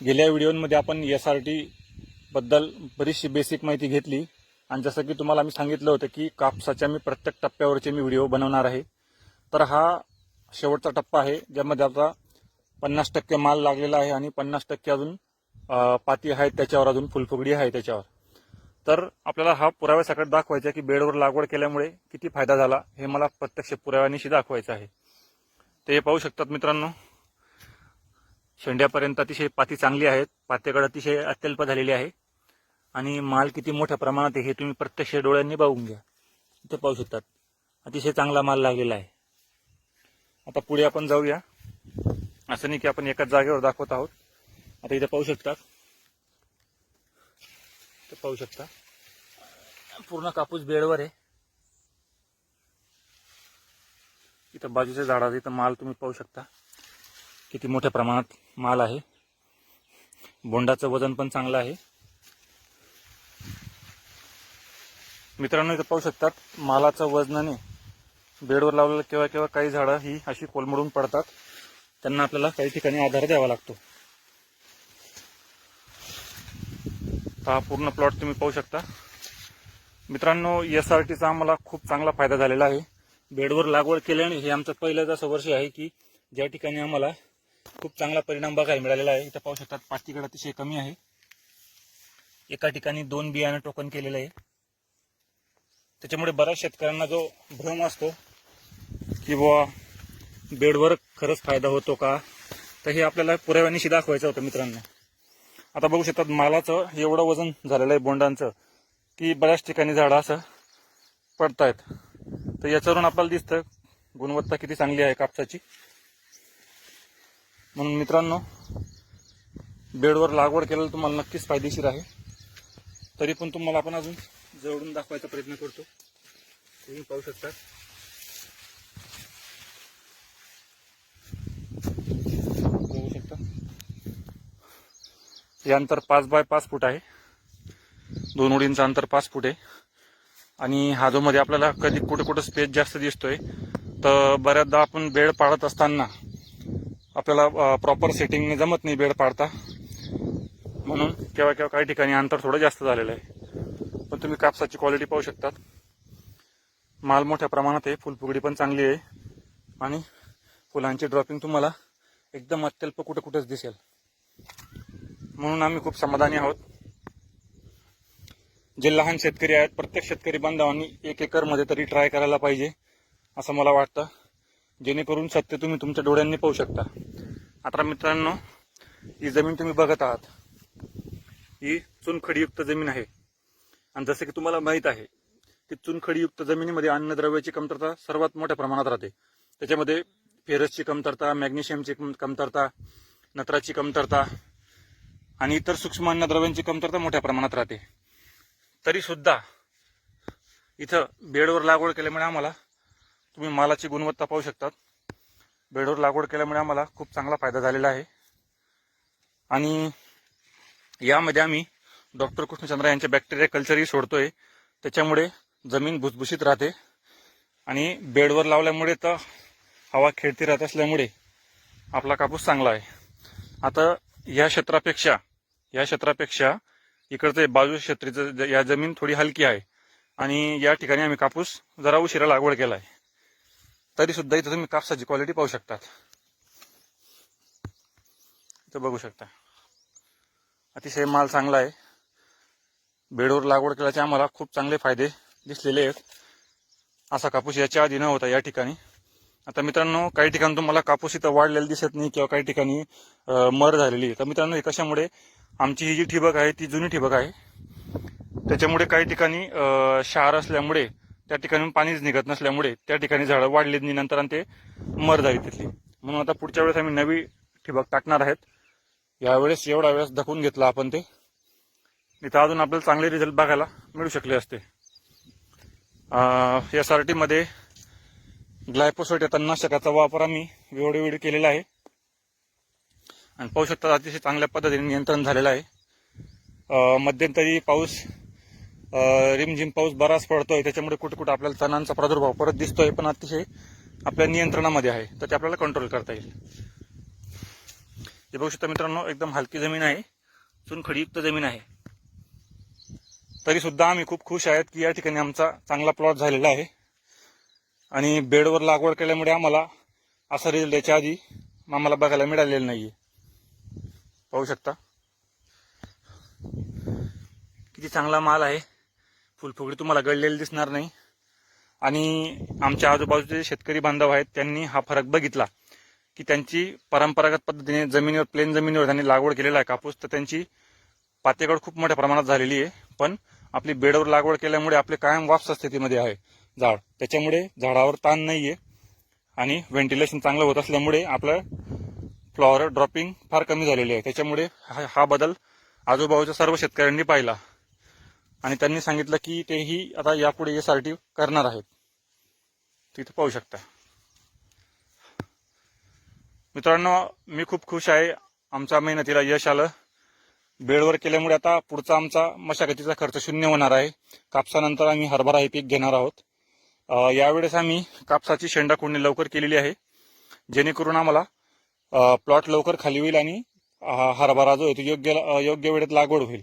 गेल्या व्हिडिओमध्ये आपण एस आर टीबद्दल बरीचशी बेसिक माहिती घेतली. आणि जसं की तुम्हाला मी सांगितलं होतं की कापसाच्या मी प्रत्येक टप्प्यावरचे मी व्हिडिओ बनवणार आहे. तर हा शेवटचा टप्पा आहे ज्यामध्ये आता पन्नास टक्के माल लागलेला आहे आणि पन्नास टक्के अजून पाती आहेत त्याच्यावर अजून फुलफुगडी आहे त्याच्यावर. तर आपल्याला हा पुराव्यासकट दाखवायचा आहे की बेडवर लागवड केल्यामुळे किती फायदा झाला हे मला प्रत्यक्ष पुराव्यानिशी दाखवायचं आहे. ते पाहू शकतात मित्रांनो. शेंड्यापर्यंत अतिशय पाती चांगली आहेत. पातेकडे अतिशय अत्यल्प झालेली आहे. आणि माल किती मोठ्या प्रमाणात आहे हे तुम्ही प्रत्यक्ष डोळ्यांनी बघून घ्या. इथे पाहू शकतात. अतिशय चांगला माल लागलेला आहे. आता पुढे आपण जाऊया. असं नाही की आपण एकाच जागेवर दाखवत आहोत. आता इथे पाहू शकतात. इथं पाहू शकता. पूर्ण कापूस बेडवर आहे. इथं बाजूच्या झाडात इथं माल तुम्ही पाहू शकता. किती मोठ्या प्रमाणात माल आहे. बोंडाचं वजन पण चांगलं आहे. मित्रांनो इथं पाहू शकतात मालाचं वजनाने बेडवर लावलेलं केव्हा केव्हा काही झाडं ही अशी कोलमडून पडतात. त्यांना आपल्याला काही ठिकाणी आधार द्यावा लागतो. हा पूर्ण प्लॉट तुम्ही पाहू शकता. मित्रांनो एस आर टीचा आम्हाला खूप चांगला फायदा झालेला आहे. बेडवर लागवड केल्याने हे आमचं पहिलंच असं वर्ष आहे की ज्या ठिकाणी आम्हाला खूप चांगला परिणाम बघायला मिळालेला आहे. इथं पाहू शकतात पातीकडे अतिशय कमी आहे. एका ठिकाणी दोन बियाणं टोकन केलेलं आहे. त्याच्यामुळे बऱ्याच शेतकऱ्यांना जो भ्रम असतो की बुवा बेडवर खरंच फायदा होतो का? तर हे आपल्याला पुराव्यानिशी दाखवायचं होतं मित्रांनो. आता बघू शकतात मालाचं एवढं वजन झालेलं आहे बोंडांचं की बऱ्याच ठिकाणी झाडं असं पडतायत. तर याच्यावरून आपल्याला दिसतं गुणवत्ता किती चांगली आहे कापसाची. म्हणून मित्रांनो बेडवर लागवड केलेलं तुम्हाला नक्कीच फायदेशीर आहे. तरी पण तुम्हाला आपण अजून जवळून दाखवायचा प्रयत्न करतो. तुम्ही पाहू शकता. बघू शकता. हे अंतर पाच बाय पाच फूट आहे. दोन उडींचं अंतर पाच फूट आहे. आणि हा जो मध्ये आपल्याला कधी कुठे कुठे स्पेस जास्त दिसतोय तर बऱ्याचदा आपण बेड पाडत असताना आपल्याला प्रॉपर सेटिंगने जमत नाही बेड पाडता. म्हणून केव्हा केव्हा काही ठिकाणी अंतर थोडं जास्त झालेलं आहे. पण तुम्ही कापसाची क्वालिटी पाहू शकतात. माल मोठ्या प्रमाणात आहे फुलफुगडी पण चांगली आहे. आणि फुलांची ड्रॉपिंग तुम्हाला एकदम अत्यल्प कुठे कुठेच दिसेल. म्हणून आम्ही खूप समाधानी आहोत. जे लहान शेतकरी आहेत प्रत्येक शेतकरी बांधवांनी एक एकरमध्ये तरी ट्राय करायला पाहिजे असं मला वाटतं. जेणेकरून सत्य तुम्ही तुमच्या डोळ्यांनी पाहू शकता. आता मित्रांनो ही जमीन तुम्ही बघत आहात. ही चुनखडीयुक्त जमीन आहे. आणि जसं की तुम्हाला माहीत आहे की चुनखडीयुक्त जमिनीमध्ये अन्नद्रव्याची कमतरता सर्वात मोठ्या प्रमाणात राहते. त्याच्यामध्ये फेरसची कमतरता मॅग्नेशियमची कमतरता नत्राची कमतरता आणि इतर सूक्ष्म अन्नद्रव्यांची कमतरता मोठ्या प्रमाणात राहते. तरीसुद्धा इथं बेडवर लागवड केल्यामुळे आम्हाला तुम्ही मालाची गुणवत्ता पाहू शकतात. बेडवर लागवड केल्यामुळे आम्हाला खूप चांगला फायदा झालेला आहे. आणि यामध्ये आम्ही डॉक्टर कृष्णचंद्र यांचे बॅक्टेरिया कल्चरही सोडतोय. त्याच्यामुळे जमीन भुसभुशीत राहते. आणि बेडवर लावल्यामुळे तर हवा खेळती राहत असल्यामुळे आपला कापूस चांगला आहे. आता या क्षेत्रापेक्षा या क्षेत्रापेक्षा इकडचे बाजू क्षेत्रीचं ज- या जमीन थोडी हलकी आहे. आणि या ठिकाणी आम्ही कापूस जरा उशिरा लागवड केला आहे तरी सुद्धा इथं तुम्ही कापसाची क्वालिटी पाहू शकतात. इथं बघू शकता. अतिशय माल चांगला आहे. बेडवर लागवड केल्याचे आम्हाला खूप चांगले फायदे दिसलेले आहेत. असा कापूस याच्या आधी न होता या ठिकाणी. आता मित्रांनो काही ठिकाणी तुम्हाला कापूस इथं वाढलेला दिसत नाही किंवा काही ठिकाणी मर झालेली आहे. तर मित्रांनो हे कशामुळे? आमची ही जी ठिबक आहे ती जुनी ठिबक आहे. त्याच्यामुळे काही ठिकाणी शार क्षार असल्यामुळे त्या ठिकाणी पाणीच निघत नसल्यामुळे त्या ठिकाणी झाडं वाढली आणि नंतर आणि ते मर जावी तिथली. म्हणून आता पुढच्या वेळेस आम्ही नवी ठिबक टाकणार आहेत. यावेळेस एवढा वेळेस धकून घेतला आपण ते. इथं अजून आपल्याला चांगले रिझल्ट बघायला मिळू शकले असते. एस आर टीमध्ये ग्लायपोसोट या तणनाशकाचा वापर आम्ही वेळोवेळी केलेला आहे. आणि पाहू शकता अतिशय चांगल्या पद्धतीने नियंत्रण झालेलं आहे. मध्यंतरी पाऊस रिमझिम पाऊस बराच पडतोय. त्याच्यामुळे कुठे कुठे आपल्याला तणांचा प्रादुर्भाव परत दिसतोय पण अतिशय आपल्या नियंत्रणामध्ये आहे. तर ते आपल्याला कंट्रोल करता येईल. हे बघू शकता मित्रांनो एकदम हलकी जमीन आहे. चुनखडीयुक्त जमीन आहे. तरी सुद्धा आम्ही खूप खुश आहेत की या ठिकाणी आमचा चांगला प्लॉट झालेला आहे. आणि बेडवर लागवड केल्यामुळे आम्हाला असा रिझल्ट याच्या आधी आम्हाला बघायला मिळालेला नाही पाहू शकता. किती चांगला माल आहे. फुलफुगडी तुम्हाला गळलेली दिसणार नाही. आणि आमच्या आजूबाजूचे शेतकरी बांधव आहेत त्यांनी हा फरक बघितला की त्यांची परंपरागत पद्धतीने जमिनीवर प्लेन जमिनीवर त्यांनी लागवड केलेला आहे. कापूस तर त्यांची पातेगड खूप मोठ्या प्रमाणात झालेली आहे पण आपली बेडवर लागवड केल्यामुळे आपले कायम वापसा स्थितीमध्ये आहे झाड. त्याच्यामुळे झाडावर ताण नाही आहे आणि व्हेंटिलेशन चांगलं होत असल्यामुळे आपलं फ्लॉवर ड्रॉपिंग फार कमी झालेली आहे. त्याच्यामुळे हा हा बदल आजूबाजूच्या सर्व शेतकऱ्यांनी पाहिला. आणि त्यांनी सांगितलं की तेही आता यापुढे एस आर टी करणार आहेत. तिथं पाहू शकता. मित्रांनो मी खूप खुश आहे. आमच्या मेहनतीला यश आलं. बेळवर केल्यामुळे आता पुढचा आमचा मशागतीचा खर्च शून्य होणार आहे. कापसानंतर आम्ही हरभरा हे पीक घेणार आहोत. यावेळेस आम्ही कापसाची शेंडा कोंडणी लवकर केलेली आहे. जेणेकरून आम्हाला प्लॉट लवकर खाली होईल आणि हरभरा जो आहे तो योग्य योग्य वेळेत लागवड होईल.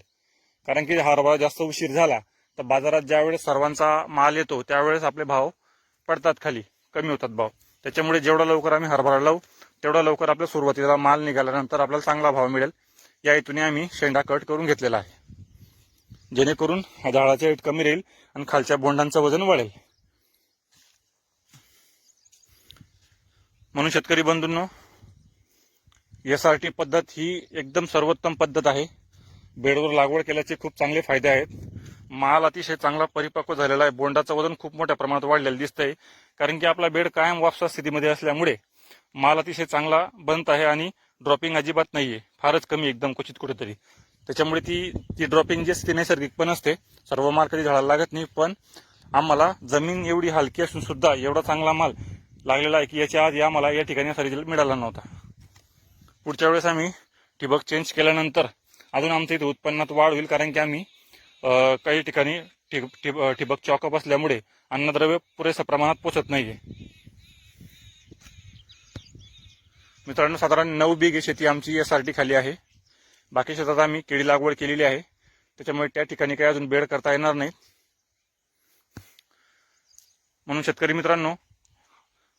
कारण की हरभरा जास्त उशीर झाला तर बाजारात ज्यावेळेस सर्वांचा माल येतो त्यावेळेस आपले भाव पडतात खाली कमी होतात भाव. त्याच्यामुळे जेवढा लवकर आम्ही हरभरा लावू तेवढा लवकर आपल्या सुरुवातीला माल निघाल्यानंतर आपल्याला चांगला भाव मिळेल. या हेतूने आम्ही शेंडा कट करून घेतलेला आहे. जेणेकरून ह्या झाडाचे हाईट कमी राहील आणि खालच्या बोंडांचं वजन वाढेल. म्हणून शेतकरी बंधूंनो एस आर टी पद्धत ही एकदम सर्वोत्तम पद्धत आहे. बेडवर लागवड केल्याचे खूप चांगले फायदे आहेत. माल अतिशय चांगला परिपक्व झालेला आहे. बोंडाचं वजन खूप मोठ्या प्रमाणात वाढलेलं दिसतंय. कारण की आपला बेड कायम वापसा स्थितीमध्ये असल्यामुळे माल अतिशय चांगला बनत आहे आणि ड्रॉपिंग अजिबात नाहीये. फारच कमी एकदम क्वचित कुठेतरी. त्याच्यामुळे ती ती ड्रॉपिंग जी असते ती नैसर्गिक पण असते. सर्व माल कधी झाडाला लागत नाही पण आम्हाला जमीन एवढी हलकी असून सुद्धा एवढा चांगला माल लागलेला आहे की याच्या आधी आम्हाला या ठिकाणी असा रिझल्ट मिळाला नव्हता. पुढच्या वेळेस आम्ही ठिबक चेंज केल्यानंतर अजून आमच्या इथे उत्पन्नात वाढ होईल कारण की आम्ही काही ठिकाणी ठिब- ठिबक चॉकअप असल्यामुळे अन्नद्रव्य पुरेशा प्रमाणात पोचत नाहीये. मित्रांनो साधारण नऊ बिघे शेती आमची एस आर टी खाली आहे. बाकी शेतात आम्ही केळी लागवड केलेली आहे. त्याच्यामुळे त्या ठिकाणी काही अजून बेड करता येणार नाही म्हणून शेतकरी मित्रांनो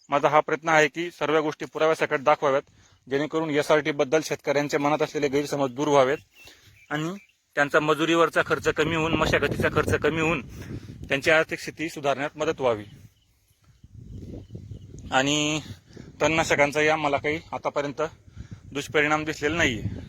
माझा हा प्रयत्न आहे की सर्व गोष्टी पुराव्यासकट दाखवाव्यात. जेणेकरून एस आर टी बद्दल शेतकऱ्यांच्या मनात असलेले गैरसमज दूर व्हावेत आणि त्यांचा मजुरीवरचा खर्च कमी होऊन मशागतीचा खर्च कमी होऊन त्यांची आर्थिक स्थिती सुधारण्यात मदत व्हावी. आणि तणनाशकांचाही आम्हाला काही आतापर्यंत दुष्परिणाम दिसलेला नाही आहे